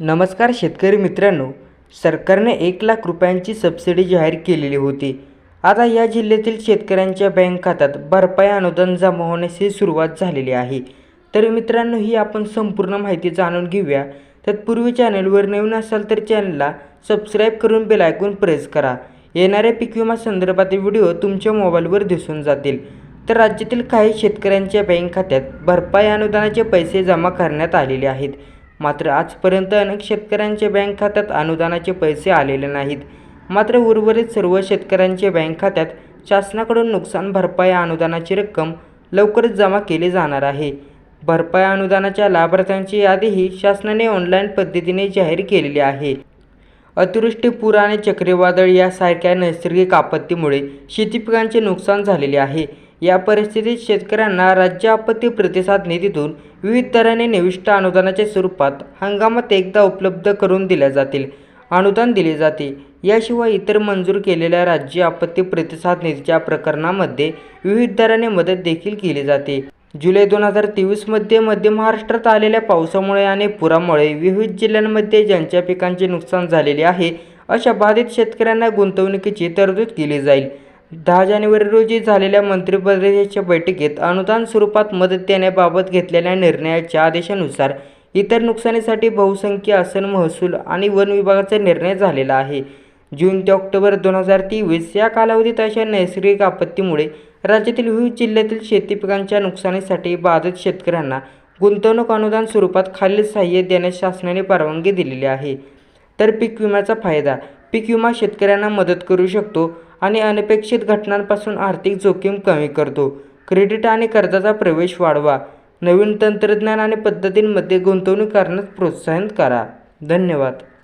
नमस्कार शेतकरी मित्रांनो सरकारने एक लाख रुपयांची सबसिडी जाहीर केलेली होती. आता या जिल्ह्यातील शेतकऱ्यांच्या बँक खात्यात भरपाई अनुदान जमा होण्याची सुरुवात झालेली आहे. तर मित्रांनो ही आपण संपूर्ण माहिती जाणून घेऊया. तत्पूर्वी चॅनलवर नवीन असाल तर चॅनलला सबस्क्राईब करून बेल ऐकून प्रेस करा. येणाऱ्या पीक विमा संदर्भातील व्हिडिओ तुमच्या मोबाईलवर दिसून जातील. तर राज्यातील काही शेतकऱ्यांच्या बँक खात्यात भरपाई अनुदानाचे पैसे जमा करण्यात आलेले आहेत. मात्र आजपर्यंत अनेक शेतकऱ्यांच्या बँक खात्यात अनुदानाचे पैसे आलेले नाहीत. मात्र उर्वरित सर्व शेतकऱ्यांच्या बँक खात्यात शासनाकडून नुकसान भरपाई अनुदानाची रक्कम लवकरच जमा केली जाणार आहे. भरपाई अनुदानाच्या लाभार्थ्यांची यादीही शासनाने ऑनलाईन पद्धतीने जाहीर केलेली आहे. अतिवृष्टी पूर आणि चक्रीवादळ यासारख्या नैसर्गिक आपत्तीमुळे शेती पिकांचे नुकसान झालेले आहे. या परिस्थितीत शेतकऱ्यांना राज्य आपत्ती प्रतिसाद निधीतून विविध दराने निविष्ट अनुदानाच्या स्वरूपात हंगामात एकदा उपलब्ध करून दिल्या जातील. अनुदान दिले जाते. याशिवाय इतर मंजूर केलेल्या राज्य आपत्ती प्रतिसाद निधीच्या प्रकरणामध्ये विविध दराने मदत देखील केली जाते. जुलै दोन हजार तेवीसमध्ये मध्य महाराष्ट्रात आलेल्या पावसामुळे आणि पुरामुळे विविध जिल्ह्यांमध्ये ज्यांच्या पिकांचे नुकसान झालेले आहे अशा बाधित शेतकऱ्यांना गुंतवणुकीची तरतूद केली जाईल. दहा जानेवारी रोजी झालेल्या मंत्रिपरिषदेच्या बैठकीत अनुदान स्वरूपात मदत देण्याबाबत घेतलेल्या निर्णयाच्या आदेशानुसार इतर नुकसानीसाठी बहुसंख्य आसन महसूल आणि वन विभागाचा निर्णय झालेला आहे. जून ते ऑक्टोबर दोन हजार तेवीस या कालावधीत अशा नैसर्गिक आपत्तीमुळे राज्यातील विविध जिल्ह्यातील शेती पिकांच्या नुकसानीसाठी बाधित शेतकऱ्यांना गुंतवणूक अनुदान स्वरूपात खालील सहाय्य देण्यास शासनाने परवानगी दिलेली आहे. तर पीक विम्याचा फायदा पीक विमा शेतकऱ्यांना मदत करू शकतो आणि अनपेक्षित घटनांपासून आर्थिक जोखीम कमी करतो. क्रेडिट आणि कर्जाचा प्रवेश वाढवा. नवीन तंत्रज्ञान आणि पद्धतींमध्ये गुंतवणूक करण्यास प्रोत्साहन करा. धन्यवाद.